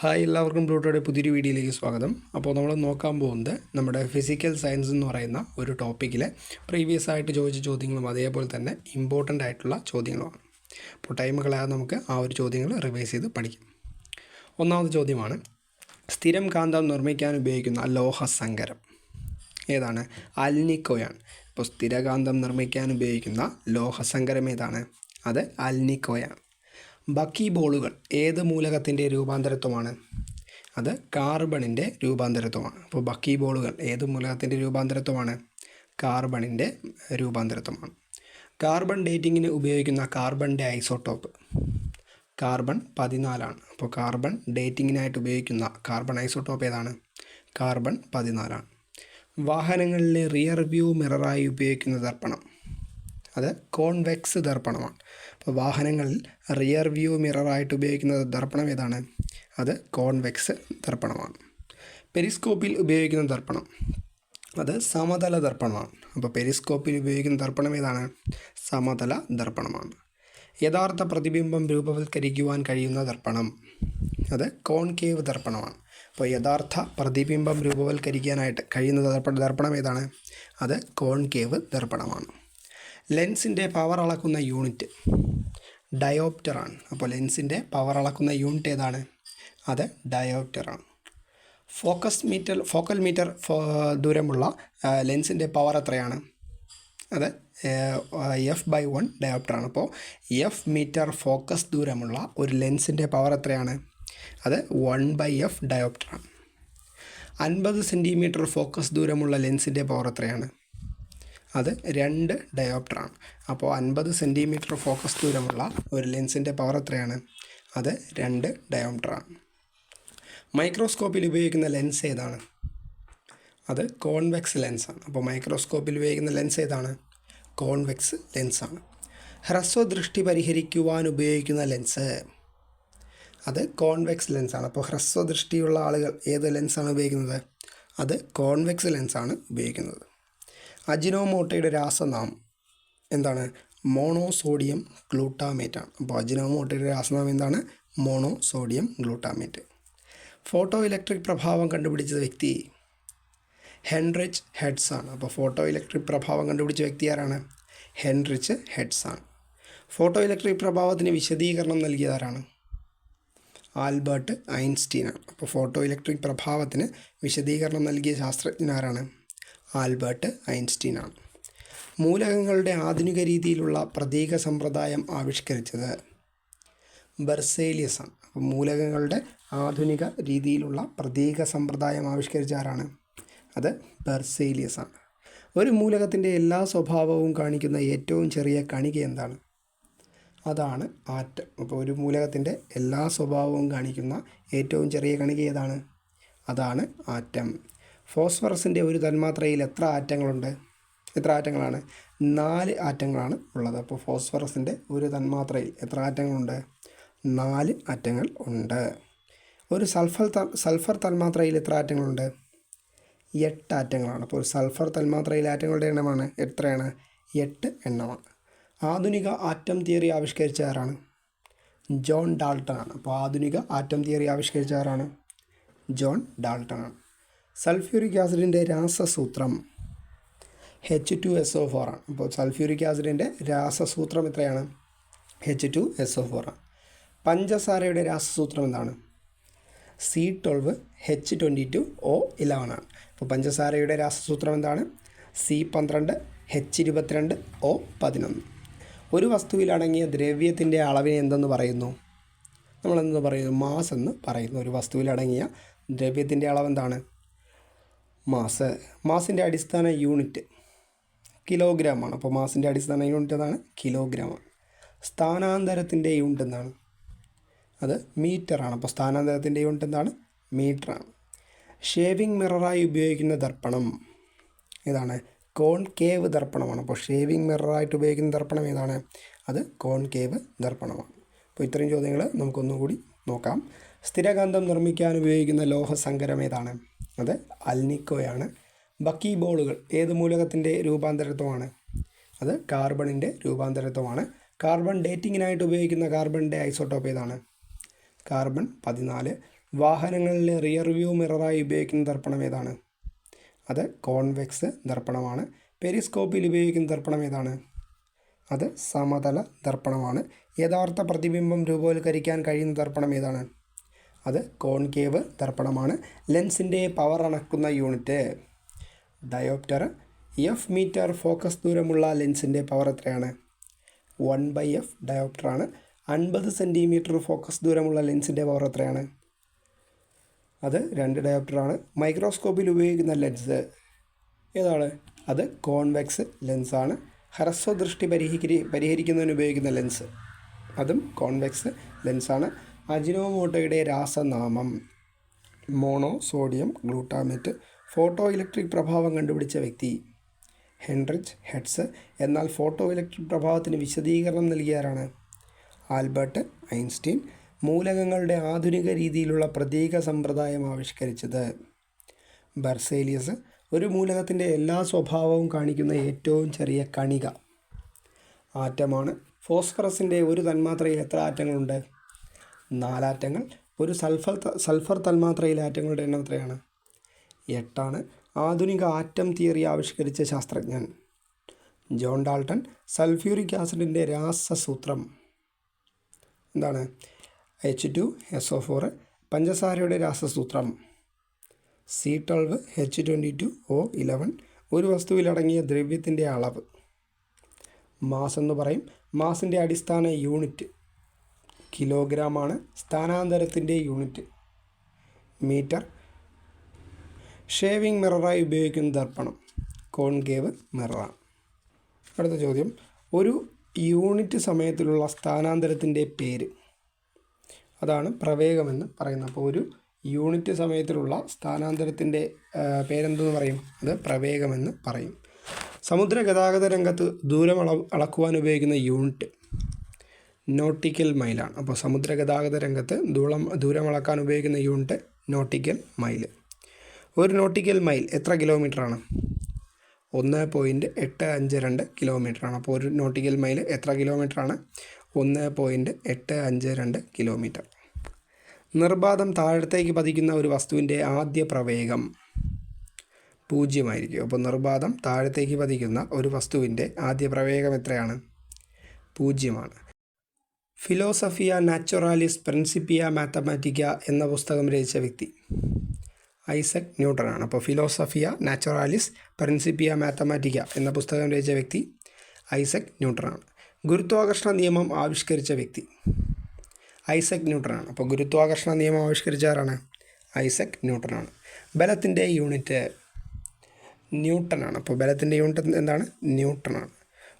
Hi എല്ലാവർക്കും പ്ലൂട്ടോയുടെ പുതിയൊരു വീഡിയോയിലേക്ക് സ്വാഗതം. അപ്പോൾ നമ്മൾ നോക്കാൻ പോകുന്നത് നമ്മുടെ ഫിസിക്കൽ സയൻസ് എന്ന് പറയുന്ന ഒരു ടോപ്പിക്കിലെ പ്രീവിയസ് ആയിട്ട് ചോദിച്ച ചോദ്യങ്ങളും അതേപോലെ തന്നെ ഇമ്പോർട്ടന്റ് ആയിട്ടുള്ള ചോദ്യങ്ങളുമാണ്. അപ്പോൾ ടൈം നമുക്ക് ആ ഒരു ചോദ്യങ്ങൾ റിവൈസ് ചെയ്ത് പഠിക്കാം. ഒന്നാമത്തെ ചോദ്യമാണ് സ്ഥിരം കാന്തം നിർമ്മിക്കാൻ ഉപയോഗിക്കുന്ന ലോഹസങ്കരം ഏതാണ്? അൽനിക്കോയാണ് ഇപ്പോൾ സ്ഥിരകാന്തം നിർമ്മിക്കാൻ ഉപയോഗിക്കുന്ന ലോഹസങ്കരം ഏതാണ്? അത് അൽനിക്കോയാണ് ബക്കി ബോളുകൾ ഏത് മൂലകത്തിന്റെ രൂപാന്തരത്വമാണ്? അത് കാർബണിന്റെ രൂപാന്തരത്വമാണ്. അപ്പോൾ ബക്കി ബോളുകൾ ഏത് മൂലകത്തിന്റെ രൂപാന്തരത്വമാണ്? കാർബണിന്റെ രൂപാന്തരത്വമാണ്. കാർബൺ ഡേറ്റിങ്ങിന് ഉപയോഗിക്കുന്ന കാർബണിന്റെ ഐസോട്ടോപ്പ് കാർബൺ പതിനാലാണ്. അപ്പോൾ കാർബൺ ഡേറ്റിങ്ങിനായിട്ട് ഉപയോഗിക്കുന്ന കാർബൺ ഐസോട്ടോപ്പ് ഏതാണ്? കാർബൺ പതിനാലാണ്. വാഹനങ്ങളിലെ റിയർ വ്യൂ മിററായി ഉപയോഗിക്കുന്ന ദർപ്പണം അത് കോൺവെക്സ് ദർപ്പണമാണ്. അപ്പോൾ വാഹനങ്ങളിൽ റിയർ വ്യൂ മിററായിട്ട് ഉപയോഗിക്കുന്ന ദർപ്പണം ഏതാണ്? അത് കോൺവെക്സ് ദർപ്പണമാണ്. പെരിസ്കോപ്പിൽ ഉപയോഗിക്കുന്ന ദർപ്പണം അത് സമതല ദർപ്പണമാണ്. അപ്പോൾ പെരിസ്കോപ്പിൽ ഉപയോഗിക്കുന്ന ദർപ്പണം ഏതാണ്? സമതല ദർപ്പണമാണ്. യഥാർത്ഥ പ്രതിബിംബം രൂപവത്കരിക്കുവാൻ കഴിയുന്ന ദർപ്പണം അത് കോൺകേവ് ദർപ്പണമാണ്. അപ്പോൾ യഥാർത്ഥ പ്രതിബിംബം രൂപവത്കരിക്കാനായിട്ട് കഴിയുന്ന ദർപ്പ ദർപ്പണം ഏതാണ്? അത് കോൺകേവ് ദർപ്പണമാണ്. ലെൻസിന്റെ പവർ അളക്കുന്ന യൂണിറ്റ് ഡയോപ്റ്ററാണ് അപ്പോൾ ലെൻസിന്റെ പവർ അളക്കുന്ന യൂണിറ്റ് ഏതാണ്? അത് ഡയോപ്റ്ററാണ് ഫോക്കസ് മീറ്റർ ഫോക്കൽ മീറ്റർ ദൂരമുള്ള ലെൻസിന്റെ പവർ എത്രയാണ്? അത് എഫ് ബൈ വൺ ഡയോപ്റ്ററാണ് അപ്പോൾ എഫ് മീറ്റർ ഫോക്കസ് ദൂരമുള്ള ഒരു ലെൻസിന്റെ പവർ എത്രയാണ്? അത് വൺ ബൈ എഫ് ഡയോപ്റ്ററാണ് അൻപത് സെന്റിമീറ്റർ ഫോക്കസ് ദൂരമുള്ള ലെൻസിന്റെ പവർ എത്രയാണ്? അത് രണ്ട് ഡയോപ്റ്ററാണ് അപ്പോൾ അൻപത് സെന്റിമീറ്റർ ഫോക്കസ് ദൂരമുള്ള ഒരു ലെൻസിന്റെ പവർ എത്രയാണ്? അത് രണ്ട് ഡയോപ്റ്ററാണ് മൈക്രോസ്കോപ്പിൽ ഉപയോഗിക്കുന്ന ലെൻസ് ഏതാണ്? അത് കോൺവെക്സ് ലെൻസാണ് അപ്പോൾ മൈക്രോസ്കോപ്പിൽ ഉപയോഗിക്കുന്ന ലെൻസ് ഏതാണ്? കോൺവെക്സ് ലെൻസാണ് ഹ്രസ്വദൃഷ്ടി പരിഹരിക്കുവാൻ ഉപയോഗിക്കുന്ന ലെൻസ് അത് കോൺവെക്സ് ലെൻസാണ് അപ്പോൾ ഹ്രസ്വദൃഷ്ടിയുള്ള ആളുകൾ ഏത് ലെൻസാണ് ഉപയോഗിക്കുന്നത്? അത് കോൺവെക്സ് ലെൻസാണ് ഉപയോഗിക്കുന്നത്. അജിനോമോട്ടയുടെ രാസനാമം എന്താണ്? മോണോസോഡിയം ഗ്ലൂട്ടാമേറ്റ് അപ്പോൾ അജിനോമോട്ടയുടെ രാസനാമം എന്താണ്? Monosodium glutamate. ഫോട്ടോ ഇലക്ട്രിക് പ്രഭാവം കണ്ടുപിടിച്ച വ്യക്തി ഹെൻറിച്ച് ഹെഡ്സ് ആണ് അപ്പോൾ ഫോട്ടോ ഇലക്ട്രിക് പ്രഭാവം കണ്ടുപിടിച്ച വ്യക്തി ആരാണ്? ഹെൻറിച്ച് ഹെഡ്സ് ആണ് ഫോട്ടോ ഇലക്ട്രിക് പ്രഭാവത്തിന് വിശദീകരണം നൽകിയതാരാണ് ആൽബർട്ട് ഐൻസ്റ്റീൻ ആണ് അപ്പോൾ ഫോട്ടോ ഇലക്ട്രിക് പ്രഭാവത്തിന് വിശദീകരണം നൽകിയ ശാസ്ത്രജ്ഞനാരാണ് ആൽബർട്ട് ഐൻസ്റ്റീനാണ്. മൂലകങ്ങളുടെ ആധുനിക രീതിയിലുള്ള പ്രതീക സമ്പ്രദായം ആവിഷ്കരിച്ചത് ബെർസേലിയസാണ്. ആണ് അപ്പോൾ മൂലകങ്ങളുടെ ആധുനിക രീതിയിലുള്ള പ്രതീക സമ്പ്രദായം ആവിഷ്കരിച്ച ആരാണ്? അത് ബെർസേലിയസാണ്. ഒരു മൂലകത്തിന്റെ എല്ലാ സ്വഭാവവും കാണിക്കുന്ന ഏറ്റവും ചെറിയ കണിക എന്താണ്? അതാണ് ആറ്റം. അപ്പോൾ ഒരു മൂലകത്തിന്റെ എല്ലാ സ്വഭാവവും കാണിക്കുന്ന ഏറ്റവും ചെറിയ കണിക ഏതാണ്? അതാണ് ആറ്റം. ഫോസ്ഫറസിന്റെ ഒരു തന്മാത്രയിൽ എത്ര ആറ്റങ്ങളുണ്ട്? എത്ര ആറ്റങ്ങളാണ്? നാല് ആറ്റങ്ങളാണ് ഉള്ളത്. അപ്പോൾ ഫോസ്ഫറസിന്റെ ഒരു തന്മാത്രയിൽ എത്ര ആറ്റങ്ങളുണ്ട്? നാല് ആറ്റങ്ങൾ ഉണ്ട്. ഒരു സൾഫർ സൾഫർ തന്മാത്രയിൽ എത്ര ആറ്റങ്ങളുണ്ട്? എട്ട് ആറ്റങ്ങളാണ്. അപ്പോൾ ഒരു സൾഫർ തന്മാത്രയിൽ ആറ്റങ്ങളുടെ എണ്ണമാണ് എത്രയാണ്? എട്ട് എണ്ണമാണ്. ആധുനിക ആറ്റം തിയറി ആവിഷ്കരിച്ച ആരാണ്? ജോൺ ഡാൾട്ടൺ ആണ് അപ്പോൾ ആധുനിക ആറ്റം തിയറി ആവിഷ്കരിച്ച ആരാണ്? ജോൺ ഡാൾട്ടൺ ആണ് സൾഫ്യൂരിക് ആസിഡിന്റെ രാസസൂത്രം. H two S O four ആണ്. അപ്പോൾ സൾഫ്യൂരിക് ആസിഡിന്റെ രാസസൂത്രം എത്രയാണ്? H two S O four ആണ്. പഞ്ചസാരയുടെ രാസസൂത്രം എന്താണ്? C twelve H twenty two O eleven ആണ്. അപ്പോൾ പഞ്ചസാരയുടെ രാസസൂത്രം എന്താണ്? സി പന്ത്രണ്ട് എച്ച് ഇരുപത്തിരണ്ട് ഒ പതിനൊന്ന്. ഒരു വസ്തുവിലടങ്ങിയ ദ്രവ്യത്തിന്റെ അളവിനെ എന്തെന്ന് പറയുന്നു? നമ്മളെന്ത് പറയുന്നു? മാസ് എന്ന് പറയുന്നു. ഒരു വസ്തുവിലടങ്ങിയ ദ്രവ്യത്തിന്റെ അളവ് എന്താണ്? മാസ് മാസിന്റെ അടിസ്ഥാന യൂണിറ്റ് കിലോഗ്രാം ആണ് അപ്പോൾ മാസിന്റെ അടിസ്ഥാന യൂണിറ്റ് എന്താണ് കിലോഗ്രാമാണ്. സ്ഥാനാന്തരത്തിന്റെ യൂണിറ്റ് എന്താണ്? അത് മീറ്ററാണ്. അപ്പോൾ സ്ഥാനാന്തരത്തിന്റെ യൂണിറ്റ് എന്താണ്? മീറ്ററാണ്. ഷേവിംഗ് മിററായി ഉപയോഗിക്കുന്ന ദർപ്പണം ഏതാണ്? കോൺകേവ് ദർപ്പണമാണ്. അപ്പോൾ ഷേവിംഗ് മിററായിട്ട് ഉപയോഗിക്കുന്ന ദർപ്പണം ഏതാണ്? അത് കോൺകേവ് ദർപ്പണമാണ്. അപ്പോൾ ഇത്രയും ചോദ്യങ്ങൾ നമുക്കൊന്നുകൂടി നോക്കാം. സ്ഥിരകാന്തം നിർമ്മിക്കാൻ ഉപയോഗിക്കുന്ന ലോഹസങ്കരം ഏതാണ്? അത് അൽനിക്കോയാണ്. ബക്കി ബോളുകൾ ഏത് മൂലകത്തിന്റെ രൂപാന്തരത്വമാണ്? അത് കാർബണിന്റെ രൂപാന്തരത്വമാണ്. കാർബൺ ഡേറ്റിങ്ങിനായിട്ട് ഉപയോഗിക്കുന്ന കാർബണിന്റെ ഐസോട്ടോപ്പ് ഏതാണ്? കാർബൺ പതിനാല്. വാഹനങ്ങളിലെ റിയർ വ്യൂ മിററായി ഉപയോഗിക്കുന്ന ദർപ്പണം ഏതാണ്? അത് കോൺവെക്സ് ദർപ്പണമാണ്. പെരിസ്കോപ്പിൽ ഉപയോഗിക്കുന്ന ദർപ്പണം ഏതാണ്? അത് സമതല ദർപ്പണമാണ്. യഥാർത്ഥ പ്രതിബിംബം രൂപവൽക്കരിക്കാൻ കഴിയുന്ന ദർപ്പണം ഏതാണ്? അത് കോൺകേവ് ദർപ്പണമാണ് ലെൻസിന്റെ power അണക്കുന്ന unit. Dioptre. F metre focus ദൂരമുള്ള ലെൻസിന്റെ പവർ എത്രയാണ്? വൺ ബൈ എഫ് ഡയോപ്റ്ററാണ് അൻപത് സെന്റിമീറ്റർ ഫോക്കസ് ദൂരമുള്ള ലെൻസിന്റെ പവർ എത്രയാണ്? അത് രണ്ട് ഡയോപ്റ്ററാണ് മൈക്രോസ്കോപ്പിൽ ഉപയോഗിക്കുന്ന ലെൻസ് ഏതാണ്? അത് കോൺവെക്സ് ലെൻസാണ് ഹ്രസ്വദൃഷ്ടി പരിഹരി പരിഹരിക്കുന്നതിന് ഉപയോഗിക്കുന്ന ലെൻസ്. അതും കോൺവെക്സ് ലെൻസാണ് അജിനോമോട്ടോയുടെ രാസനാമം mono sodium glutamate photo electric പ്രഭാവം കണ്ടുപിടിച്ച വ്യക്തി. ഹെൻറിച്ച് ഹെഡ്സ് എന്നാൽ ഫോട്ടോ ഇലക്ട്രിക് പ്രഭാവത്തിന് വിശദീകരണം നൽകിയാരാണ് ആൽബർട്ട് ഐൻസ്റ്റീൻ മൂലകങ്ങളുടെ ആധുനിക രീതിയിലുള്ള പ്രതീക സമ്പ്രദായം ആവിഷ്കരിച്ചത്. ബർസേലിയസ് ഒരു മൂലകത്തിന്റെ എല്ലാ സ്വഭാവവും കാണിക്കുന്ന ഏറ്റവും ചെറിയ കണിക. ആറ്റമാണ് ഫോസ്ഫറസിന്റെ ഒരു തന്മാത്രയിൽ എത്ര ആറ്റങ്ങളുണ്ട്? നാലാറ്റങ്ങൾ. ഒരു സൾഫർ സൾഫർ തന്മാത്രയിലെ ആറ്റങ്ങളുടെ എണ്ണം എത്രയാണ്? എട്ടാണ്. ആധുനിക ആറ്റം തിയറി ആവിഷ്കരിച്ച ശാസ്ത്രജ്ഞൻ. ജോൺ ഡാൾട്ടൺ സൾഫ്യൂരിക് ആസിഡിന്റെ രാസസൂത്രം. എന്താണ്? H two S O four പഞ്ചസാരയുടെ രാസസൂത്രം. C twelve H twenty two O eleven. ഒരു വസ്തുവിലടങ്ങിയ ദ്രവ്യത്തിന്റെ അളവ്. മാസ് എന്ന് പറയും. മാസിന്റെ അടിസ്ഥാന യൂണിറ്റ് കിലോഗ്രാമാണ് സ്ഥാനാന്തരത്തിന്റെ യൂണിറ്റ് മീറ്റർ. ഷേവിംഗ് മിററായി ഉപയോഗിക്കുന്ന ദർപ്പണം കോൺകേവ് മിററാണ്. അടുത്ത ചോദ്യം. ഒരു യൂണിറ്റ് സമയത്തിലുള്ള സ്ഥാനാന്തരത്തിന്റെ പേര്. അതാണ് പ്രവേഗമെന്ന് പറയുന്നത്. അപ്പോൾ ഒരു യൂണിറ്റ് സമയത്തിലുള്ള സ്ഥാനാന്തരത്തിന്റെ പേരെന്തെന്ന് പറയും? അത് പ്രവേഗമെന്ന് പറയും. സമുദ്ര ഗതാഗത രംഗത്ത് ദൂരം അള അളക്കുവാൻ ഉപയോഗിക്കുന്ന യൂണിറ്റ്. നോട്ടിക്കൽ മൈലാണ്. അപ്പോൾ സമുദ്ര ഗതാഗത രംഗത്ത് ദൂളം ദൂരമളക്കാൻ ഉപയോഗിക്കുന്ന യൂണിറ്റ് നോട്ടിക്കൽ മൈൽ ഒരു നോട്ടിക്കൽ മൈൽ എത്ര കിലോമീറ്ററാണ്? ഒന്ന് പോയിന്റ് എട്ട് അഞ്ച് രണ്ട് കിലോമീറ്ററാണ്. അപ്പോൾ ഒരു നോട്ടിക്കൽ മൈൽ എത്ര കിലോമീറ്ററാണ്? ഒന്ന് പോയിന്റ് എട്ട് അഞ്ച് രണ്ട് കിലോമീറ്റർ. നിർബാധം താഴത്തേക്ക് പതിക്കുന്ന ഒരു വസ്തുവിന്റെ ആദ്യ പ്രവേഗം പൂജ്യമായിരിക്കും. അപ്പോൾ നിർബാധം താഴത്തേക്ക് പതിക്കുന്ന ഒരു വസ്തുവിന്റെ ആദ്യ പ്രവേഗം എത്രയാണ്? പൂജ്യമാണ്. ഫിലോസഫിയ നാച്ചുറാലിസ് പ്രിൻസിപ്പിയ മാത്തമാറ്റിക്ക എന്ന പുസ്തകം രചിച്ച വ്യക്തി. ഐസക് ന്യൂട്ടനാണ്. അപ്പോൾ ഫിലോസഫിയ നാച്ചുറാലിസ് പ്രിൻസിപ്പിയ മാത്തമാറ്റിക്ക എന്ന പുസ്തകം രചിച്ച വ്യക്തി ഐസക് ന്യൂട്ടനാണ്. ഗുരുത്വാകർഷണ നിയമം ആവിഷ്കരിച്ച വ്യക്തി ഐസക് ന്യൂട്ടനാണ്. അപ്പോൾ ഗുരുത്വാകർഷണ നിയമം ആവിഷ്കരിച്ച ആരാണ്? ഐസക് ന്യൂട്ടനാണ്. ബലത്തിന്റെ യൂണിറ്റ് ന്യൂട്ടനാണ്. അപ്പോൾ ബലത്തിന്റെ യൂണിറ്റ് എന്താണ്? ന്യൂട്ടനാണ്.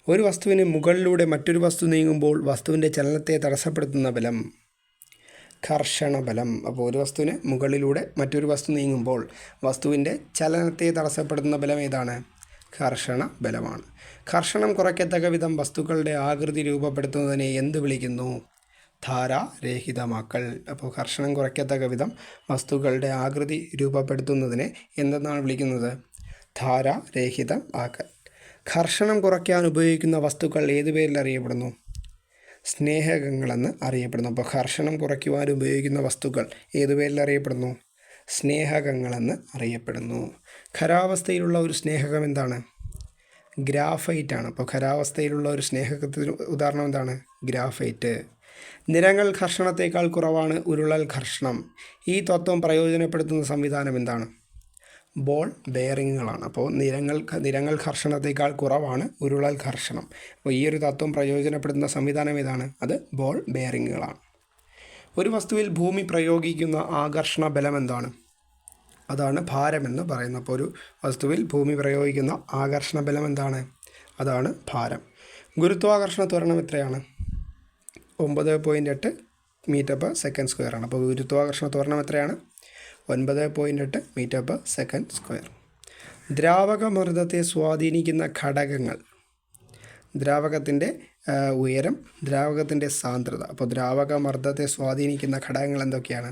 ഒരു വസ്തുവിന് മുകളിലൂടെ മറ്റൊരു വസ്തു നീങ്ങുമ്പോൾ വസ്തുവിന്റെ ചലനത്തെ തടസ്സപ്പെടുത്തുന്ന ബലം ഘർഷണ ബലം അപ്പോൾ ഒരു വസ്തുവിന് മുകളിലൂടെ മറ്റൊരു വസ്തു നീങ്ങുമ്പോൾ വസ്തുവിന്റെ ചലനത്തെ തടസ്സപ്പെടുത്തുന്ന ബലം ഏതാണ്? ഘർഷണ ബലമാണ് ഘർഷണം കുറയ്ക്കത്തക്ക വിധം വസ്തുക്കളുടെ ആകൃതി രൂപപ്പെടുത്തുന്നതിനെ എന്ത് വിളിക്കുന്നു? ധാരാരഹിതമാക്കൽ. അപ്പോൾ ഘർഷണം കുറയ്ക്കത്തക്ക വിധം വസ്തുക്കളുടെ ആകൃതി രൂപപ്പെടുത്തുന്നതിനെ എന്തെന്നാണ് വിളിക്കുന്നത്? ധാരാരഹിതം ആക്കൽ ഘർഷണം കുറയ്ക്കാൻ ഉപയോഗിക്കുന്ന വസ്തുക്കൾ ഏത് പേരിൽ അറിയപ്പെടുന്നു? സ്നേഹകങ്ങളെന്ന് അറിയപ്പെടുന്നു. അപ്പോൾ കർഷണം കുറയ്ക്കുവാൻ ഉപയോഗിക്കുന്ന വസ്തുക്കൾ ഏത് പേരിൽ അറിയപ്പെടുന്നു? സ്നേഹകങ്ങളെന്ന് അറിയപ്പെടുന്നു. ഖരാവസ്ഥയിലുള്ള ഒരു സ്നേഹകം എന്താണ്? ഗ്രാഫൈറ്റ് ആണ്. അപ്പോൾ ഖരാവസ്ഥയിലുള്ള ഒരു സ്നേഹകത്തിന് ഉദാഹരണം എന്താണ്? ഗ്രാഫൈറ്റ്. നിരങ്ങൾ ഘർഷണത്തേക്കാൾ കുറവാണ് ഉരുളൽ ഘർഷണം. ഈ തത്വം പ്രയോജനപ്പെടുത്തുന്ന സംവിധാനം എന്താണ്? ബോൾ ബെയറിങ്ങുകളാണ് അപ്പോൾ നിരങ്ങൾ നിരങ്ങൾ ഘർഷണത്തേക്കാൾ കുറവാണ് ഉരുളൽ ഘർഷണം. അപ്പോൾ ഈ ഒരു തത്വം പ്രയോജനപ്പെടുത്തുന്ന സംവിധാനം ഏതാണ്? അത് ബോൾ ബെയറിങ്ങുകളാണ് ഒരു വസ്തുവിൽ ഭൂമി പ്രയോഗിക്കുന്ന ആകർഷണ ബലം എന്താണ്? അതാണ് ഭാരമെന്ന് പറയുന്നത്. അപ്പോൾ ഒരു വസ്തുവിൽ ഭൂമി പ്രയോഗിക്കുന്ന ആകർഷണ ബലം എന്താണ്? അതാണ് ഭാരം. ഗുരുത്വാകർഷണ ത്വരണം എത്രയാണ്? ഒമ്പത് പോയിന്റ് എട്ട് മീറ്റർ പെർ സെക്കൻഡ് സ്ക്വയർ ആണ്. അപ്പോൾ ഗുരുത്വാകർഷണ ത്വരണം എത്രയാണ്? ഒൻപത് പോയിന്റ് എട്ട് മീറ്റർ പെർ സെക്കൻഡ് സ്ക്വയർ ദ്രാവകമർദ്ദത്തെ സ്വാധീനിക്കുന്ന ഘടകങ്ങൾ. ദ്രാവകത്തിന്റെ ഉയരം ദ്രാവകത്തിന്റെ സാന്ദ്രത. അപ്പോൾ ദ്രാവകമർദ്ദത്തെ സ്വാധീനിക്കുന്ന ഘടകങ്ങൾ എന്തൊക്കെയാണ്?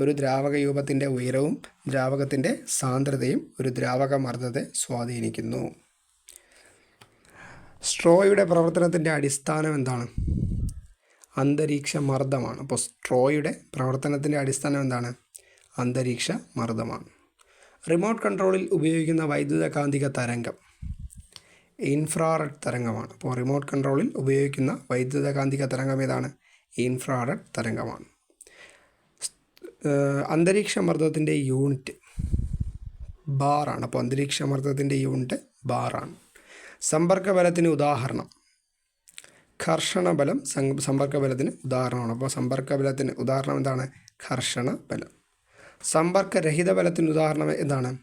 ഒരു ദ്രാവക രൂപത്തിന്റെ ഉയരവും ദ്രാവകത്തിന്റെ സാന്ദ്രതയും ഒരു ദ്രാവകമർദ്ദത്തെ സ്വാധീനിക്കുന്നു. സ്ട്രോയുടെ പ്രവർത്തനത്തിന്റെ അടിസ്ഥാനം എന്താണ്? അന്തരീക്ഷ മർദ്ദമാണ്. അപ്പോൾ സ്ട്രോയുടെ പ്രവർത്തനത്തിന്റെ അടിസ്ഥാനം എന്താണ്? അന്തരീക്ഷ മർദ്ദമാണ്. റിമോട്ട് കൺട്രോളിൽ ഉപയോഗിക്കുന്ന വൈദ്യുത കാന്തിക തരംഗം ഇൻഫ്രാറെഡ് തരംഗമാണ്. അപ്പോൾ റിമോട്ട് കൺട്രോളിൽ ഉപയോഗിക്കുന്ന വൈദ്യുത കാന്തിക തരംഗം ഏതാണ്? ഇൻഫ്രാറെഡ് തരംഗമാണ്. അന്തരീക്ഷ മർദ്ദത്തിന്റെ യൂണിറ്റ് ബാറാണ്. അപ്പോൾ അന്തരീക്ഷ മർദ്ദത്തിന്റെ യൂണിറ്റ് ബാറാണ്. സമ്പർക്ക ബലത്തിന് ഉദാഹരണം. ഘർഷണ ബലം സമ്പർക്ക ബലത്തിന് ഉദാഹരണമാണ്. അപ്പോൾ സമ്പർക്ക ബലത്തിന് ഉദാഹരണം എന്താണ്? ഘർഷണ ബലം. സമ്പർക്കരഹിത ബലത്തിന് ഉദാഹരണം എന്താണ്?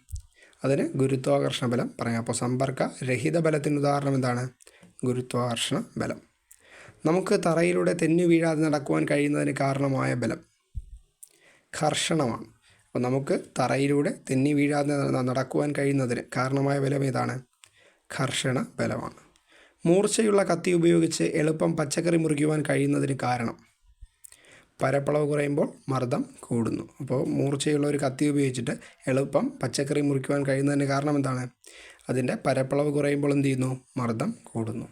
അതിന് ഗുരുത്വാകർഷണ ബലം പറയാം. അപ്പോൾ സമ്പർക്ക രഹിത ബലത്തിന് ഉദാഹരണം എന്താണ്? ഗുരുത്വാകർഷണ ബലം നമുക്ക് തറയിലൂടെ തെന്നു വീഴാതെ നടക്കുവാൻ കഴിയുന്നതിന് കാരണമായ ബലം ഘർഷണമാണ് അപ്പോൾ നമുക്ക് തറയിലൂടെ തെന്നി വീഴാതെ നടക്കുവാൻ കഴിയുന്നതിന് കാരണമായ ബലം ഏതാണ്? ഘർഷണ ബലമാണ് മൂർച്ചയുള്ള കത്തി ഉപയോഗിച്ച് എളുപ്പം പച്ചക്കറി മുറിക്കുവാൻ കഴിയുന്നതിന് കാരണം പരപ്പളവ് കുറയുമ്പോൾ മർദ്ദം കൂടുന്നു. അപ്പോൾ മൂർച്ചയുള്ള ഒരു കത്തി ഉപയോഗിച്ചിട്ട് എളുപ്പം പച്ചക്കറി മുറിക്കുവാൻ കഴിയുന്നതിന് കാരണം എന്താണ്? അതിന്റെ പരപ്പളവ് കുറയുമ്പോൾ എന്ത് ചെയ്യുന്നു? മർദ്ദം കൂടുന്നു.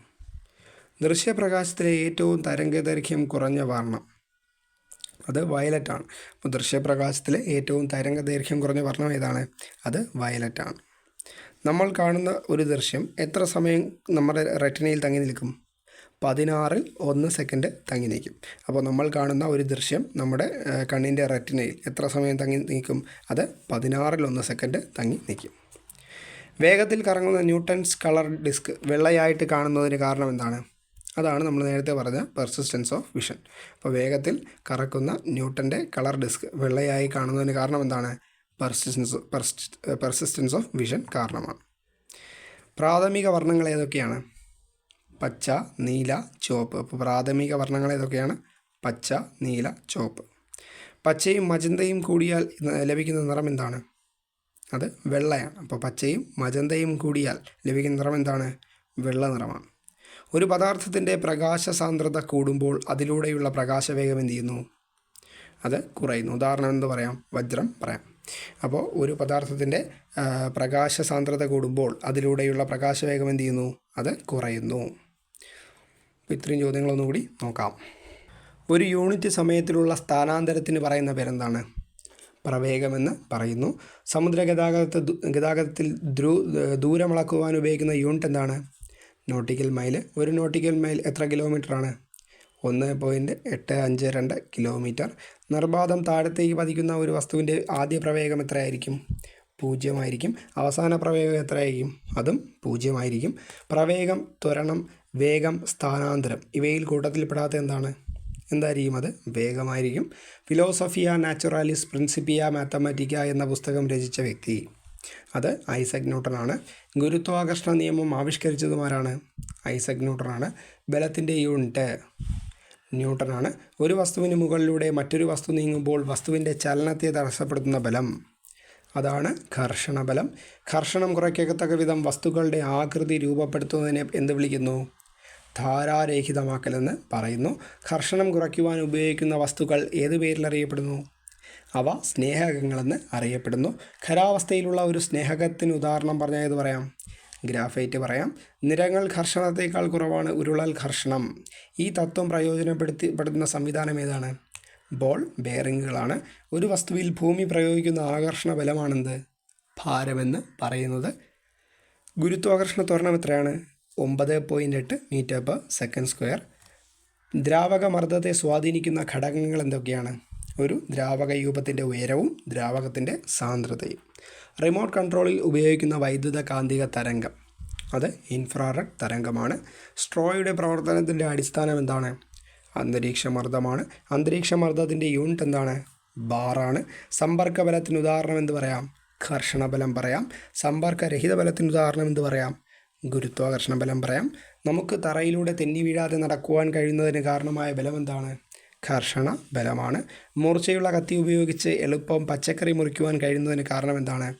ദൃശ്യപ്രകാശത്തിലെ ഏറ്റവും തരംഗദൈർഘ്യം കുറഞ്ഞ വർണം. അത് വയലറ്റാണ്. അപ്പോൾ ദൃശ്യപ്രകാശത്തിലെ ഏറ്റവും തരംഗദൈർഘ്യം കുറഞ്ഞ വർണം ഏതാണ്? അത് വയലറ്റാണ്. നമ്മൾ കാണുന്ന ഒരു ദൃശ്യം എത്ര സമയം നമ്മുടെ റെറ്റിനയിൽ തങ്ങി നിൽക്കും? പതിനാറിൽ ഒന്ന് സെക്കൻഡ് തങ്ങി നിൽക്കും അപ്പോൾ നമ്മൾ കാണുന്ന ഒരു ദൃശ്യം നമ്മുടെ കണ്ണിന്റെ റെറ്റിനയിൽ എത്ര സമയം തങ്ങി നിൽക്കും അത് പതിനാറിൽ ഒന്ന് സെക്കൻഡ് തങ്ങി നിൽക്കും വേഗത്തിൽ കറങ്ങുന്ന ന്യൂട്ടൺസ് കളർ ഡിസ്ക് വെള്ളയായിട്ട് കാണുന്നതിന് കാരണം എന്താണ്? അതാണ് നമ്മൾ നേരത്തെ പറഞ്ഞ പെർസിസ്റ്റൻസ് ഓഫ് വിഷൻ അപ്പോൾ വേഗത്തിൽ കറക്കുന്ന ന്യൂട്ടന്റെ കളർ ഡിസ്ക് വെള്ളയായി കാണുന്നതിന് കാരണം എന്താണ്? പെർസിസ്റ്റൻസ് പെർസിസ്റ്റൻസ് ഓഫ് വിഷൻ കാരണമാണ്. പ്രാഥമിക വർണങ്ങൾ ഏതൊക്കെയാണ്? പച്ച നീല ചുവപ്പ്. അപ്പോൾ പ്രാഥമിക വർണങ്ങൾ ഏതൊക്കെയാണ്? പച്ച നീല ചുവപ്പ്. പച്ചയും മജന്തയും കൂടിയാൽ ലഭിക്കുന്ന നിറം എന്താണ്? അത് വെള്ളയാണ്. അപ്പോൾ പച്ചയും മജന്തയും കൂടിയാൽ ലഭിക്കുന്ന നിറം എന്താണ്? വെള്ള നിറമാണ്. ഒരു പദാർത്ഥത്തിന്റെ പ്രകാശ സാന്ദ്രത കൂടുമ്പോൾ അതിലൂടെയുള്ള പ്രകാശവേഗം എന്ത് ചെയ്യുന്നു? അത് കുറയുന്നു. ഉദാഹരണം എന്ന് പറയാം? വജ്രം പറയാം. അപ്പോൾ ഒരു പദാർത്ഥത്തിന്റെ പ്രകാശ സാന്ദ്രത കൂടുമ്പോൾ അതിലൂടെയുള്ള പ്രകാശവേഗം എന്ത് ചെയ്യുന്നു? അത് കുറയുന്നു. അപ്പോൾ ഇത്രയും ചോദ്യങ്ങളൊന്നുകൂടി നോക്കാം. ഒരു യൂണിറ്റ് സമയത്തിലുള്ള സ്ഥാനാന്തരത്തിന് പറയുന്ന പേരെന്താണ്? പ്രവേഗമെന്ന് പറയുന്നു. സമുദ്ര ഗതാഗതത്തെ ഗതാഗതത്തിൽ ദ്രൂ ദൂരം അളക്കുവാൻ ഉപയോഗിക്കുന്ന യൂണിറ്റ് എന്താണ്? നോട്ടിക്കൽ മൈൽ ഒരു നോട്ടിക്കൽ മൈൽ എത്ര കിലോമീറ്ററാണ്? ഒന്ന് പോയിന്റ് എട്ട് അഞ്ച് രണ്ട് കിലോമീറ്റർ. നിർബാധം താഴത്തേക്ക് പതിക്കുന്ന ഒരു വസ്തുവിന്റെ ആദ്യ പ്രവേഗം എത്രയായിരിക്കും? പൂജ്യമായിരിക്കും. അവസാന പ്രവേഗം എത്രയായിരിക്കും? അതും പൂജ്യമായിരിക്കും. പ്രവേഗം ത്വരണം വേഗം സ്ഥാനാന്തരം. ഇവയിൽ കൂട്ടത്തിൽപ്പെടാത്ത എന്താണ്? എന്തായിരിക്കും അത്? വേഗമായിരിക്കും. ഫിലോസഫിയ നാച്ചുറാലിസ് പ്രിൻസിപ്പിയ മാത്തമാറ്റിക്ക എന്ന പുസ്തകം രചിച്ച വ്യക്തി. അത് ഐസക് ന്യൂട്ടനാണ്. ഗുരുത്വാകർഷണ നിയമം ആവിഷ്കരിച്ചതുമാരാണ്? ഐസക് ന്യൂട്ടനാണ്. ബലത്തിന്റെ യൂണിറ്റ് ന്യൂട്ടനാണ്. ഒരു വസ്തുവിന് മുകളിലൂടെ മറ്റൊരു വസ്തു നീങ്ങുമ്പോൾ വസ്തുവിന്റെ ചലനത്തെ തടസ്സപ്പെടുത്തുന്ന ബലം. അതാണ് ഘർഷണബലം ഘർഷണം കുറയ്ക്കത്തക്ക വിധം വസ്തുക്കളുടെ ആകൃതി രൂപപ്പെടുത്തുന്നതിനെ എന്ത് വിളിക്കുന്നു? ധാരാരഹിതമാക്കലെന്ന് പറയുന്നു. കർഷണം കുറയ്ക്കുവാൻ ഉപയോഗിക്കുന്ന വസ്തുക്കൾ ഏത് പേരിൽ അറിയപ്പെടുന്നു? അവ സ്നേഹകങ്ങളെന്ന് അറിയപ്പെടുന്നു. ഖരാവസ്ഥയിലുള്ള ഒരു സ്നേഹകത്തിന് ഉദാഹരണം പറഞ്ഞാൽ ഏത് പറയാം? ഗ്രാഫൈറ്റ് പറയാം. നിരങ്ങൾ ഘർഷണത്തേക്കാൾ കുറവാണ് ഉരുളൽ ഘർഷണം. ഈ തത്വം പ്രയോജനപ്പെടുത്തി സംവിധാനം ഏതാണ്? ബോൾ ബെയറിങ്ങുകളാണ് ഒരു വസ്തുവിൽ ഭൂമി പ്രയോഗിക്കുന്ന ആകർഷണ ബലമാണെന്ത്? ഭാരമെന്ന് പറയുന്നത്. ഗുരുത്വാകർഷണ ത്വരണം എത്രയാണ്? ഒമ്പത് പോയിന്റ് എട്ട് മീറ്റർ പെർ സെക്കൻഡ് സ്ക്വയർ ദ്രാവക മർദ്ദത്തെ സ്വാധീനിക്കുന്ന ഘടകങ്ങൾ എന്തൊക്കെയാണ്? ഒരു ദ്രാവക രൂപത്തിന്റെ ഉയരവും ദ്രാവകത്തിന്റെ സാന്ദ്രതയും. റിമോട്ട് കൺട്രോളിൽ ഉപയോഗിക്കുന്ന വൈദ്യുത കാന്തിക തരംഗം. അത് ഇൻഫ്രാറെഡ് തരംഗമാണ്. സ്ട്രോയുടെ പ്രവർത്തനത്തിന്റെ അടിസ്ഥാനം എന്താണ്? അന്തരീക്ഷ മർദ്ദമാണ് അന്തരീക്ഷ മർദ്ദത്തിന്റെ യൂണിറ്റ് എന്താണ്? ബാറാണ് സമ്പർക്ക ബലത്തിന് ഉദാഹരണം എന്ത് പറയാം? ഘർഷണ ബലം പറയാം. സമ്പർക്കരഹിത ബലത്തിന് ഉദാഹരണം എന്ത് പറയാം? ഗുരുത്വാകർഷണ ബലം പറയാം. നമുക്ക് തറയിലൂടെ തെന്നി വീഴാതെ നടക്കുവാൻ കഴിയുന്നതിന് കാരണമായ ബലം എന്താണ്? ഘർഷണ ബലമാണ് മൂർച്ചയുള്ള കത്തി ഉപയോഗിച്ച് എളുപ്പം പച്ചക്കറി മുറിക്കുവാൻ കഴിയുന്നതിന് കാരണം എന്താണ്?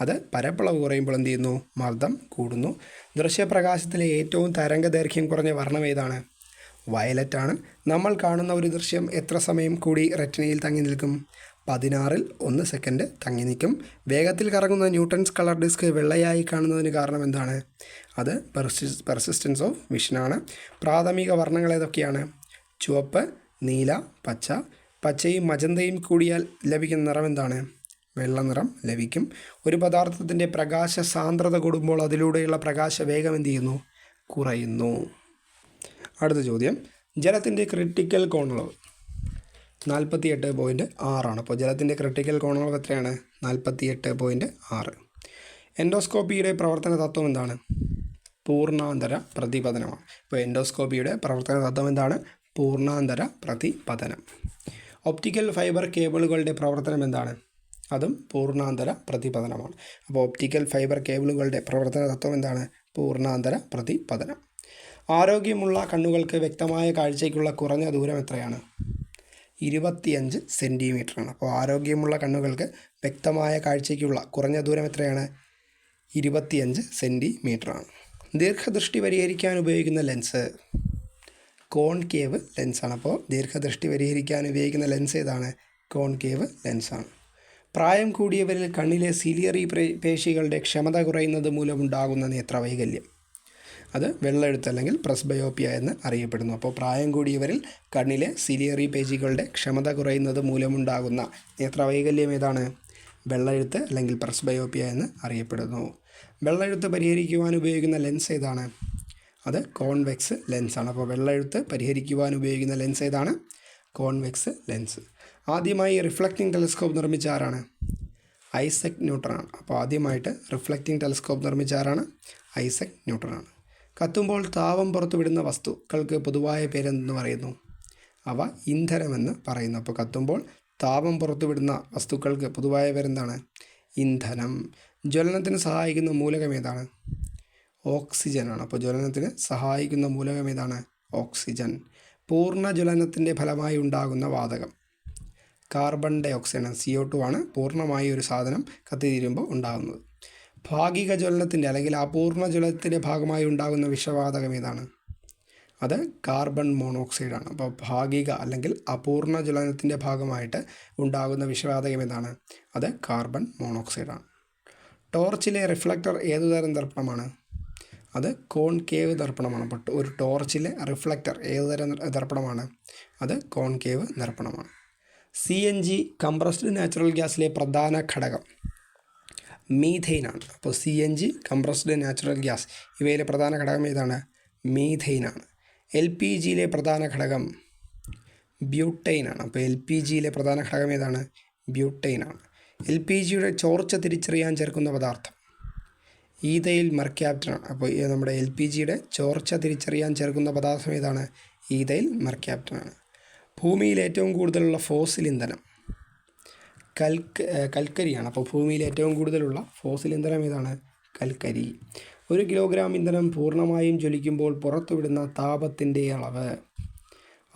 അത് പരപ്പളവ് കുറയുമ്പോൾ എന്ത് ചെയ്യുന്നു? മർദ്ദം കൂടുന്നു. ദൃശ്യപ്രകാശത്തിലെ ഏറ്റവും തരംഗദൈർഘ്യം കുറഞ്ഞ വർണം ഏതാണ്? വയലറ്റാണ്. നമ്മൾ കാണുന്ന ഒരു ദൃശ്യം എത്ര സമയം കൂടി റെറ്റിനയിൽ തങ്ങി നിൽക്കും? പതിനാറിൽ ഒന്ന് സെക്കൻഡ് തങ്ങി നിൽക്കും. വേഗത്തിൽ കറങ്ങുന്ന ന്യൂട്ടൺസ് കളർ ഡിസ്ക് വെള്ളയായി കാണുന്നതിന് കാരണം എന്താണ്? അത് പെർസിസ് പെർസിസ്റ്റൻസ് ഓഫ് വിഷനാണ് പ്രാഥമിക വർണങ്ങൾ ഏതൊക്കെയാണ്? ചുവപ്പ് നീല പച്ച. പച്ചയും മജന്തയും കൂടിയാൽ ലഭിക്കുന്ന നിറം എന്താണ്? വെള്ള നിറം ലഭിക്കും. ഒരു പദാർത്ഥത്തിന്റെ പ്രകാശ സാന്ദ്രത കൂടുമ്പോൾ അതിലൂടെയുള്ള പ്രകാശ വേഗം എന്ത് ചെയ്യുന്നു? കുറയുന്നു. അടുത്ത ചോദ്യം. ജലത്തിന്റെ ക്രിട്ടിക്കൽ കോണളവ് നാൽപ്പത്തി എട്ട് പോയിന്റ് ആറാണ്. അപ്പോൾ ജലത്തിന്റെ ക്രിട്ടിക്കൽ കോണുകൾ എത്രയാണ്? നാൽപ്പത്തി എട്ട് പോയിന്റ് ആറ്. എൻഡോസ്കോപ്പിയുടെ പ്രവർത്തന തത്വം എന്താണ്? പൂർണാന്തര പ്രതിപതനമാണ്. ഇപ്പോൾ എൻഡോസ്കോപ്പിയുടെ പ്രവർത്തന തത്വം എന്താണ്? പൂർണാന്തര പ്രതിപതനം. ഒപ്റ്റിക്കൽ ഫൈബർ കേബിളുകളുടെ പ്രവർത്തനം എന്താണ്? അതും പൂർണാന്തര പ്രതിപതനമാണ്. അപ്പോൾ ഒപ്റ്റിക്കൽ ഫൈബർ കേബിളുകളുടെ പ്രവർത്തന തത്വം എന്താണ്? പൂർണാന്തര പ്രതിപതനം. ആരോഗ്യമുള്ള കണ്ണുകൾക്ക് വ്യക്തമായ കാഴ്ചയ്ക്കുള്ള കുറഞ്ഞ ദൂരം എത്രയാണ്? ഇരുപത്തിയഞ്ച് സെന്റിമീറ്ററാണ് അപ്പോൾ ആരോഗ്യമുള്ള കണ്ണുകൾക്ക് വ്യക്തമായ കാഴ്ചയ്ക്കുള്ള കുറഞ്ഞ ദൂരം എത്രയാണ്? ഇരുപത്തിയഞ്ച് സെന്റിമീറ്ററാണ് ദീർഘദൃഷ്ടി പരിഹരിക്കാൻ ഉപയോഗിക്കുന്ന ലെൻസ്. കോൺകേവ് ലെൻസാണ്. അപ്പോൾ ദീർഘദൃഷ്ടി പരിഹരിക്കാൻ ഉപയോഗിക്കുന്ന ലെൻസ് ഏതാണ്? കോൺകേവ് ലെൻസാണ്. പ്രായം കൂടിയവരിൽ കണ്ണിലെ സിലിയറി പേശികളുടെ ക്ഷമത കുറയുന്നത് മൂലമുണ്ടാകുന്ന നേത്രവൈകല്യം. അത് വെള്ളെഴുത്ത് അല്ലെങ്കിൽ പ്രസ്ബയോപ്പിയ എന്ന് അറിയപ്പെടുന്നു. അപ്പോൾ പ്രായം കൂടിയവരിൽ കണ്ണിലെ സിലിയറി പേജികളുടെ ക്ഷമത കുറയുന്നത് മൂലമുണ്ടാകുന്ന നേത്രവൈകല്യം ഏതാണ്? വെള്ളെഴുത്ത് അല്ലെങ്കിൽ പ്രസ്ബയോപ്പിയ എന്ന് അറിയപ്പെടുന്നു. വെള്ളെഴുത്ത് പരിഹരിക്കുവാൻ ഉപയോഗിക്കുന്ന ലെൻസ് ഏതാണ്? അത് കോൺവെക്സ് ലെൻസാണ് അപ്പോൾ വെള്ളെഴുത്ത് പരിഹരിക്കുവാൻ ഉപയോഗിക്കുന്ന ലെൻസ് ഏതാണ്? കോൺവെക്സ് ലെൻസ് ആദ്യമായി റിഫ്ലക്റ്റിംഗ് ടെലിസ്കോപ്പ് നിർമ്മിച്ച ആരാണ്? ഐസക് ന്യൂട്ടനാണ്. അപ്പോൾ ആദ്യമായിട്ട് റിഫ്ലക്റ്റിംഗ് ടെലിസ്കോപ്പ് നിർമ്മിച്ച ആരാണ്? ഐസക് ന്യൂട്ടനാണ്. കത്തുമ്പോൾ താപം പുറത്തുവിടുന്ന വസ്തുക്കൾക്ക് പൊതുവായ പേരെന്തെന്ന് പറയുന്നു? അവ ഇന്ധനമെന്ന് പറയുന്നു. അപ്പോൾ കത്തുമ്പോൾ താപം പുറത്തുവിടുന്ന വസ്തുക്കൾക്ക് പൊതുവായ പേരെന്താണ്? ഇന്ധനം. ജ്വലനത്തിന് സഹായിക്കുന്ന മൂലകം ഏതാണ്? ഓക്സിജനാണ്. അപ്പോൾ ജ്വലനത്തിന് സഹായിക്കുന്ന മൂലകം ഏതാണ്? ഓക്സിജൻ. പൂർണ ജ്വലനത്തിന്റെ ഫലമായി ഉണ്ടാകുന്ന വാതകം. Carbon dioxide C O two ആണ് പൂർണമായി ഒരു സാധനം കത്തിത്തീരുമ്പോൾ ഉണ്ടാകുന്നത്. ഭാഗിക ജ്വലനത്തിന്റെ അല്ലെങ്കിൽ അപൂർണ ജ്വലനത്തിന്റെ ഭാഗമായി ഉണ്ടാകുന്ന വിഷവാതകം ഏതാണ്? അത് കാർബൺ മോണോക്സൈഡാണ്. അപ്പോൾ ഭാഗിക അല്ലെങ്കിൽ അപൂർണ ജ്വലനത്തിന്റെ ഭാഗമായിട്ട് ഉണ്ടാകുന്ന വിഷവാതകം ഏതാണ്? അത് കാർബൺ മോണോക്സൈഡാണ്. ടോർച്ചിലെ റിഫ്ലക്ടർ ഏതുതരം ദർപ്പണമാണ്? അത് കോൺകേവ് ദർപ്പണമാണ്. അപ്പോൾ ഒരു ടോർച്ചിലെ റിഫ്ലക്ടർ ഏതുതരം ദർപ്പണമാണ്? അത് concave ദർപ്പണമാണ്. C N G compressed natural ഗ്യാസിലെ പ്രധാന ഘടകം. മീഥെയിനാണ്. അപ്പോൾ C N G compressed natural gas ഇവയിലെ പ്രധാന ഘടകം ഏതാണ്? മീഥെയിനാണ്. എൽ പി ജിയിലെ പ്രധാന ഘടകം ബ്യൂട്ടൈനാണ്. അപ്പോൾ എൽ പി ജിയിലെ പ്രധാന ഘടകം ഏതാണ്? ബ്യൂട്ടൈനാണ്. എൽ പി ജിയുടെ ചോർച്ച തിരിച്ചറിയാൻ ചേർക്കുന്ന പദാർത്ഥം ഈതയിൽ മർക്യാപ്റ്റനാണ്. അപ്പോൾ നമ്മുടെ എൽ പി ജിയുടെ ചോർച്ച തിരിച്ചറിയാൻ ചേർക്കുന്ന പദാർത്ഥം ഏതാണ്? ഈതയിൽ മർക്യാപ്റ്റനാണ്. ഭൂമിയിൽ ഏറ്റവും കൂടുതലുള്ള ഫോസിൽ ഇന്ധനം കൽക്ക് കൽക്കരിയാണ്. അപ്പോൾ ഭൂമിയിൽ ഏറ്റവും കൂടുതലുള്ള ഫോസിൽ ഇന്ധനം ഏതാണ്? കൽക്കരി. ഒരു കിലോഗ്രാം ഇന്ധനം പൂർണമായും ജ്വലിക്കുമ്പോൾ പുറത്തുവിടുന്ന താപത്തിന്റെ അളവ്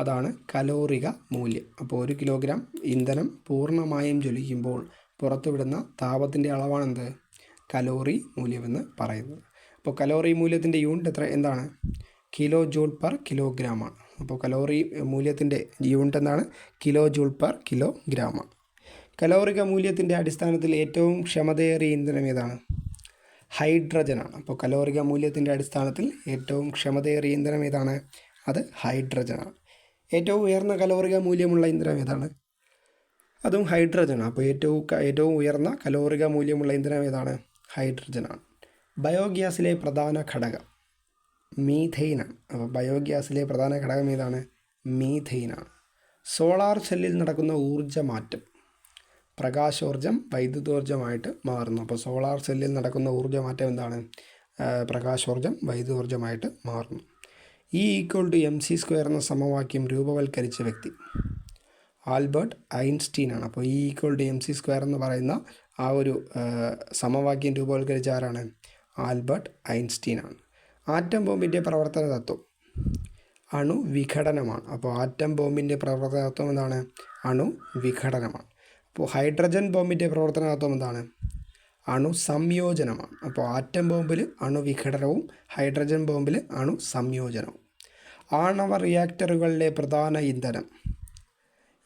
അതാണ് കലോറിക മൂല്യം. അപ്പോൾ ഒരു കിലോഗ്രാം ഇന്ധനം പൂർണമായും ജ്വലിക്കുമ്പോൾ പുറത്തുവിടുന്ന താപത്തിന്റെ അളവാണെന്ത്? കലോറി മൂല്യമെന്ന് പറയുന്നത്. അപ്പോൾ കലോറി മൂല്യത്തിന്റെ യൂണിറ്റ് എത്ര എന്താണ്? കിലോ ജൂൾ പെർ കിലോഗ്രാമാണ്. അപ്പോൾ കലോറി മൂല്യത്തിന്റെ യൂണിറ്റ് എന്താണ്? കിലോ ജൂൾ പെർ കിലോഗ്രാമാണ്. കലോറിക മൂല്യത്തിന്റെ അടിസ്ഥാനത്തിൽ ഏറ്റവും ക്ഷമതയേറിയ ഇന്ധനം ഏതാണ്? ഹൈഡ്രജനാണ്. അപ്പോൾ കലോറിക മൂല്യത്തിന്റെ അടിസ്ഥാനത്തിൽ ഏറ്റവും ക്ഷമതയേറിയ ഇന്ധനം ഏതാണ്? അത് ഹൈഡ്രജനാണ്. ഏറ്റവും ഉയർന്ന കലോറിക മൂല്യമുള്ള ഇന്ധനം ഏതാണ്? അതും ഹൈഡ്രജനാണ്. അപ്പോൾ ഏറ്റവും ഏറ്റവും ഉയർന്ന കലോറിക മൂല്യമുള്ള ഇന്ധനം ഏതാണ്? ഹൈഡ്രജനാണ്. ബയോഗ്യാസിലെ പ്രധാന ഘടകം മീഥെയിനാണ്. അപ്പോൾ ബയോഗ്യാസിലെ പ്രധാന ഘടകം ഏതാണ്? മീഥെയിനാണ്. സോളാർ സെല്ലിൽ നടക്കുന്ന ഊർജമാറ്റം പ്രകാശോർജം വൈദ്യുതോർജമായിട്ട് മാറുന്നു. അപ്പോൾ സോളാർ സെല്ലിൽ നടക്കുന്ന ഊർജമാറ്റം എന്താണ്? പ്രകാശോർജം വൈദ്യുതോർജമായിട്ട് മാറുന്നു. E equal to M C square എന്ന സമവാക്യം രൂപവൽക്കരിച്ച വ്യക്തി ആൽബർട്ട് ഐൻസ്റ്റീൻ ആണ് അപ്പോൾ E equal to M C square എന്ന് പറയുന്ന ആ ഒരു സമവാക്യം രൂപവൽക്കരിച്ച ആരാണ്? ആൽബർട്ട് ഐൻസ്റ്റീൻ ആണ് ആറ്റം ബോംബിന്റെ പ്രവർത്തന തത്വം അണു വിഘടനമാണ് അപ്പോൾ ആറ്റം ബോംബിന്റെ പ്രവർത്തന തത്വം എന്താണ്? അണു വിഘടനമാണ് അപ്പോൾ ഹൈഡ്രജൻ ബോംബിന്റെ പ്രവർത്തനതത്വം എന്താണ്? അണു സംയോജനമാണ്. അപ്പോൾ ആറ്റം ബോംബിൽ അണുവിഘടനവും ഹൈഡ്രജൻ ബോംബിൽ അണു സംയോജനവും. ആണവ റിയാക്ടറുകളിലെ പ്രധാന ഇന്ധനം.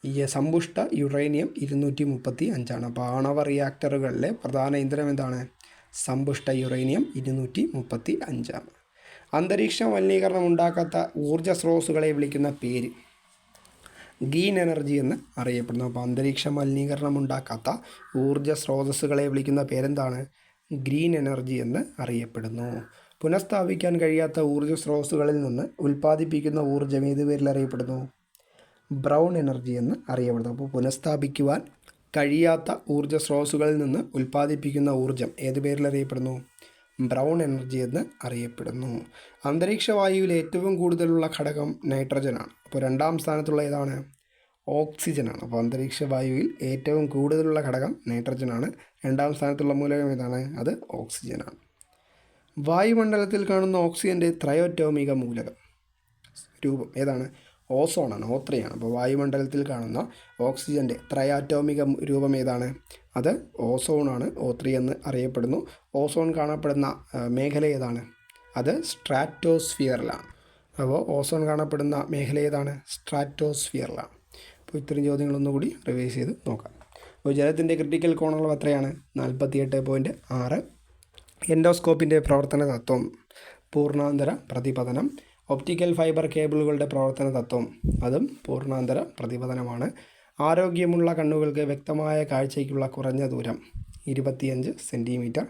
ഈ സമ്പുഷ്ട യുറേനിയം ഇരുന്നൂറ്റി മുപ്പത്തി അഞ്ചാണ് അപ്പോൾ ആണവ റിയാക്ടറുകളിലെ പ്രധാന ഇന്ധനം എന്താണ്? സമ്പുഷ്ട യുറേനിയം ഇരുന്നൂറ്റി മുപ്പത്തി അഞ്ചാണ് അന്തരീക്ഷ മലിനീകരണം ഉണ്ടാക്കാത്ത ഊർജ സ്രോതസ്സുകളെ വിളിക്കുന്ന പേര്. ഗ്രീൻ എനർജി എന്ന് അറിയപ്പെടുന്നു. അപ്പോൾ അന്തരീക്ഷ മലിനീകരണം ഉണ്ടാക്കാത്ത ഊർജ സ്രോതസ്സുകളെ വിളിക്കുന്ന പേരെന്താണ്? ഗ്രീൻ എനർജി എന്ന് അറിയപ്പെടുന്നു. പുനഃസ്ഥാപിക്കാൻ കഴിയാത്ത ഊർജ സ്രോതസ്സുകളിൽ നിന്ന് ഉൽപ്പാദിപ്പിക്കുന്ന ഊർജം ഏത് പേരിൽ അറിയപ്പെടുന്നു? ബ്രൗൺ എനർജി എന്ന് അറിയപ്പെടുന്നു. അപ്പോൾ പുനഃസ്ഥാപിക്കുവാൻ കഴിയാത്ത ഊർജ സ്രോതസ്സുകളിൽ നിന്ന് ഉൽപ്പാദിപ്പിക്കുന്ന ഊർജം ഏത് പേരിൽ അറിയപ്പെടുന്നു? ബ്രൗൺ എനർജി എന്ന് അറിയപ്പെടുന്നു. അന്തരീക്ഷ വായുവിൽ ഏറ്റവും കൂടുതലുള്ള ഘടകം നൈട്രജനാണ് അപ്പോൾ രണ്ടാം സ്ഥാനത്തുള്ള ഏതാണ്? ഓക്സിജനാണ് അപ്പോൾ അന്തരീക്ഷ വായുവിൽ ഏറ്റവും കൂടുതലുള്ള ഘടകം നൈട്രജനാണ് രണ്ടാം സ്ഥാനത്തുള്ള മൂലകം ഏതാണ്? അത് ഓക്സിജനാണ് വായുമണ്ഡലത്തിൽ കാണുന്ന ഓക്സിജന്റെ ത്രയോറ്റോമിക മൂലകം രൂപം ഏതാണ്? ഓസോണാണ് ആണ്. അപ്പോൾ വായുമണ്ഡലത്തിൽ കാണുന്ന ഓക്സിജന്റെ ത്രയാറ്റോമിക രൂപം ഏതാണ്? അത് ഓസോണാണ് ഓത്രി എന്ന് അറിയപ്പെടുന്നു. ഓസോൺ കാണപ്പെടുന്ന മേഖല ഏതാണ്? അത് സ്ട്രാറ്റോസ്ഫിയറിലാണ്. അപ്പോൾ ഓസോൺ കാണപ്പെടുന്ന മേഖല ഏതാണ്? സ്ട്രാറ്റോസ്ഫിയറിലാണ്. അപ്പോൾ ഇത്രയും ചോദ്യങ്ങളൊന്നുകൂടി റിവൈസ് ചെയ്ത് നോക്കാം. അപ്പോൾ ജലത്തിന്റെ ക്രിട്ടിക്കൽ കോണുകൾ എത്രയാണ്? നാൽപ്പത്തിയെട്ട് പോയിന്റ് ആറ്. എൻഡോസ്കോപ്പിന്റെ പ്രവർത്തന തത്വം പൂർണാന്തര പ്രതിപതനം ഒപ്റ്റിക്കൽ ഫൈബർ കേബിളുകളുടെ പ്രവർത്തന തത്വം. അതും പൂർണാന്തര പ്രതിപതനമാണ് ആരോഗ്യമുള്ള കണ്ണുകൾക്ക് വ്യക്തമായ കാഴ്ചയ്ക്കുള്ള കുറഞ്ഞ ദൂരം ഇരുപത്തിയഞ്ച് സെന്റിമീറ്റർ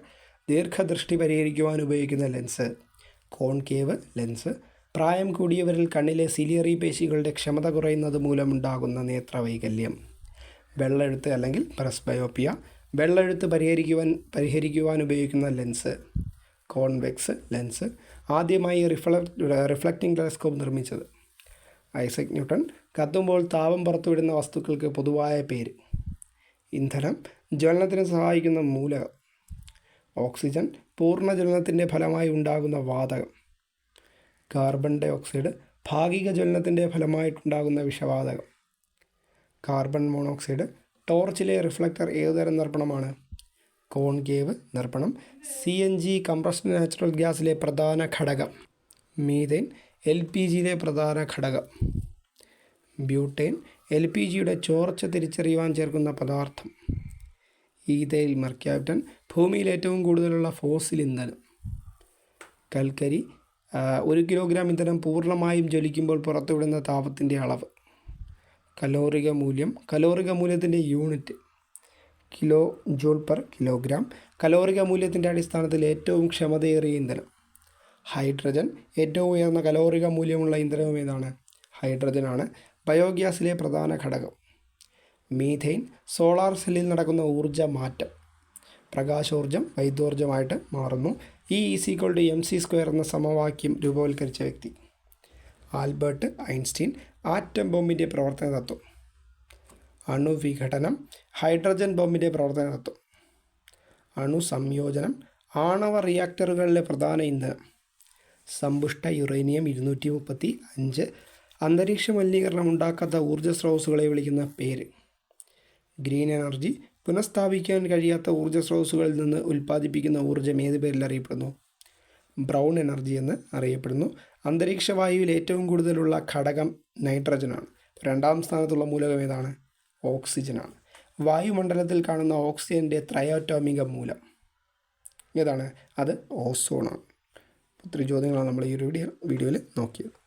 ദീർഘദൃഷ്ടി പരിഹരിക്കുവാൻ ഉപയോഗിക്കുന്ന ലെൻസ് കോൺകേവ് ലെൻസ്. പ്രായം കൂടിയവരിൽ കണ്ണിലെ സിലിയറി പേശികളുടെ ക്ഷമത കുറയുന്നത് മൂലമുണ്ടാകുന്ന നേത്രവൈകല്യം. വെള്ളെഴുത്ത് അല്ലെങ്കിൽ പ്രസ്ബയോപ്പിയ വെള്ളെഴുത്ത് പരിഹരിക്കുവാൻ പരിഹരിക്കുവാൻ ഉപയോഗിക്കുന്ന ലെൻസ് കോൺവെക്സ് ലെൻസ്. ആദ്യമായി റിഫ്ലക്ട് റിഫ്ലക്റ്റിംഗ് ടെലസ്കോപ്പ് നിർമ്മിച്ചത്. ഐസക് ന്യൂട്ടൺ കത്തുമ്പോൾ താപം പുറത്തുവിടുന്ന വസ്തുക്കൾക്ക് പൊതുവായ പേര്. ഇന്ധനം ജ്വലനത്തിന് സഹായിക്കുന്ന മൂലകം. ഓക്സിജൻ പൂർണ ജ്വലനത്തിന്റെ ഫലമായി ഉണ്ടാകുന്ന വാതകം. കാർബൺ ഡൈ ഓക്സൈഡ് ഭാഗിക ജ്വലനത്തിന്റെ ഫലമായിട്ടുണ്ടാകുന്ന വിഷവാതകം. കാർബൺ മോണോക്സൈഡ് ടോർച്ചിലെ റിഫ്ലക്ടർ ഏതുതരം ദർപ്പണമാണ്? Concave ദർപ്പണം C N G compressed natural ഗ്യാസിലെ പ്രധാന ഘടകം മീഥേൻ എൽ പി ജിയിലെ പ്രധാന ഘടകം ബ്യൂട്ടേൻ എൽ പി ജിയുടെ ചോർച്ച തിരിച്ചറിയുവാൻ ചേർക്കുന്ന പദാർത്ഥം ഈതയിൽ മർക്യാപ്റ്റൻ ഭൂമിയിൽ ഏറ്റവും കൂടുതലുള്ള ഫോസിൽ ഇന്ധനം കൽക്കരി ഒരു കിലോഗ്രാം ഇന്ധനം പൂർണമായും ജ്വലിക്കുമ്പോൾ പുറത്തുവിടുന്ന താപത്തിന്റെ അളവ് കലോറിക മൂല്യം കലോറിക മൂല്യത്തിന്റെ unit kilo joule per kilogram. കലോറിക മൂല്യത്തിന്റെ അടിസ്ഥാനത്തിൽ ഏറ്റവും ക്ഷമതയേറിയ ഇന്ധനം. ഹൈഡ്രജൻ. ഏറ്റവും ഉയർന്ന കലോറിക മൂല്യമുള്ള ഇന്ധനവും ഏതാണ്? ഹൈഡ്രജനാണ് ബയോഗ്യാസിലെ പ്രധാന ഘടകം. മീഥെയിൻ. സോളാർ സെല്ലിൽ നടക്കുന്ന ഊർജ മാറ്റം. പ്രകാശോർജം വൈദ്യോർജമായിട്ട് മാറുന്നു. E is equal to M C square എന്ന സമവാക്യം രൂപവൽക്കരിച്ച വ്യക്തി. Albert Einstein. ആറ്റം ബോംബിന്റെ പ്രവർത്തന തത്വം. അണുവിഘടനം ഹൈഡ്രജൻ ബോംബിന്റെ പ്രവർത്തന നടത്തും അണു സംയോജനം ആണവ റിയാക്ടറുകളിലെ പ്രധാന ഇന്ധനം. സമ്പുഷ്ട യുറേനിയം ഇരുന്നൂറ്റി മുപ്പത്തി അഞ്ച് അന്തരീക്ഷ മലിനീകരണം ഉണ്ടാക്കാത്ത ഊർജ സ്രോതസ്സുകളെ വിളിക്കുന്ന പേര്. ഗ്രീൻ എനർജി പുനഃസ്ഥാപിക്കാൻ കഴിയാത്ത ഊർജ സ്രോതസ്സുകളിൽ നിന്ന് ഉൽപ്പാദിപ്പിക്കുന്ന ഊർജം ഏത് പേരിൽ അറിയപ്പെടുന്നു? ബ്രൗൺ എനർജി എന്ന് അറിയപ്പെടുന്നു. അന്തരീക്ഷ വായുവിൽ ഏറ്റവും കൂടുതലുള്ള ഘടകം നൈട്രജനാണ്. രണ്ടാം സ്ഥാനത്തുള്ള മൂലകം ഏതാണ്? ഓക്സിജനാണ്. വായുമണ്ഡലത്തിൽ കാണുന്ന ഓക്സിജന്റെ ത്രയോറ്റോമിക മൂലം. ഏതാണ്? അത് ഓസോണാണ്. ഒത്തിരി ചോദ്യങ്ങളാണ് നമ്മൾ ഈ വീഡിയോ വീഡിയോയിൽ നോക്കിയത്.